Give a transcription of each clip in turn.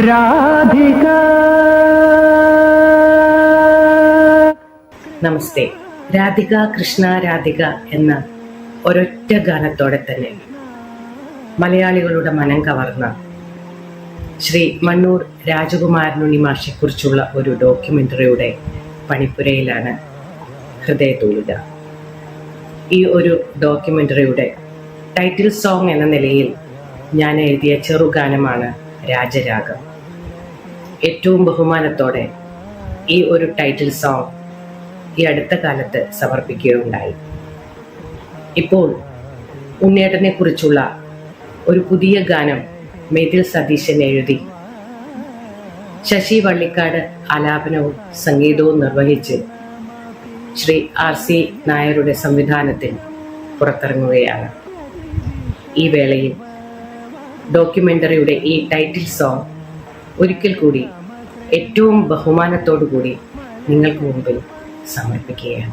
രാധിക. നമസ്തേ. രാധിക കൃഷ്ണ രാധിക എന്ന ഒരൊറ്റ ഗാനത്തോടെ തന്നെ മലയാളികളുടെ മനം കവർന്ന ശ്രീ മണ്ണൂർ രാജകുമാരനുണ്ണി മാഷെക്കുറിച്ചുള്ള ഒരു ഡോക്യുമെന്ററിയുടെ പണിപ്പുരയിലാണ് ഹൃദയതൂലിക. ഈ ഒരു ഡോക്യുമെന്ററിയുടെ ടൈറ്റിൽ സോങ് എന്ന നിലയിൽ ഞാൻ എഴുതിയ ചെറുഗാനമാണ് രാജരാഗം. ഏറ്റവും ബഹുമാനത്തോടെ ഈ ഒരു ടൈറ്റിൽ സോങ് ഈ അടുത്ത കാലത്ത് സമർപ്പിക്കുകയുണ്ടായി. ഇപ്പോൾ ഉണ്ണേട്ടനെ കുറിച്ചുള്ള ഒരു പുതിയ ഗാനം മേതിൽ സതീശൻ എഴുതി. ശശി വള്ളിക്കാട് ആലാപനവും സംഗീതവും നിർവഹിച്ച് ശ്രീ ആർ സി നായരുടെ സംവിധാനത്തിൽ പുറത്തിറങ്ങുകയാണ്. ഈ വേളയിൽ ഡോക്യുമെന്ററിയുടെ ഈ ടൈറ്റിൽ സോങ് ഒരിക്കൽ കൂടി ഏറ്റവും ബഹുമാനത്തോടു കൂടി നിങ്ങൾക്ക് മുമ്പിൽ സമർപ്പിക്കുകയാണ്.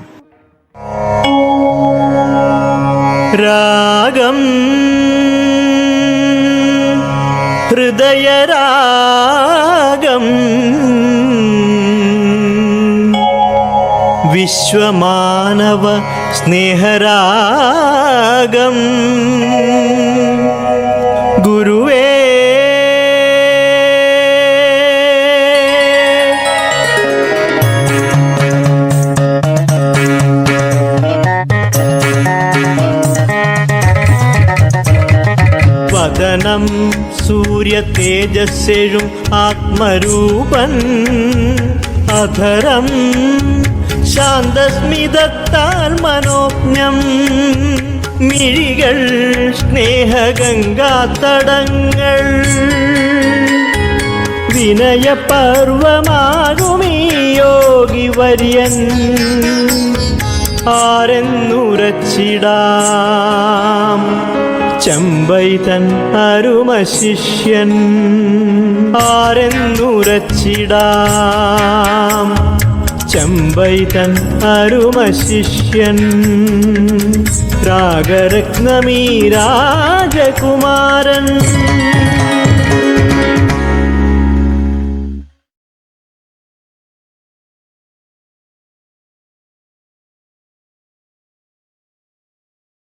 രാഗം ഹൃദയരാഗം വിശ്വമാനവ സ്നേഹരാഗം വദനം സൂര്യ തേജസ്സെഴും ആത്മരൂപൻ. അധരം ശാന്തസ്മിതത്താൽ മനോജ്ഞം. മിഴികൾ സ്നേഹഗംഗാതടങ്ങൾ. വിനയപർവമാകുമീ യോഗി വര്യൻ ആരെന്നുരച്ചിടാം ചെമ്പൈതൻ അരുമ ശിഷ്യൻ. ആരെന്നുരച്ചിടാം? ചെമ്പൈതൻ അരുമ ശിഷ്യൻ. രാഗരത്നമീ രാജകുമാരൻ.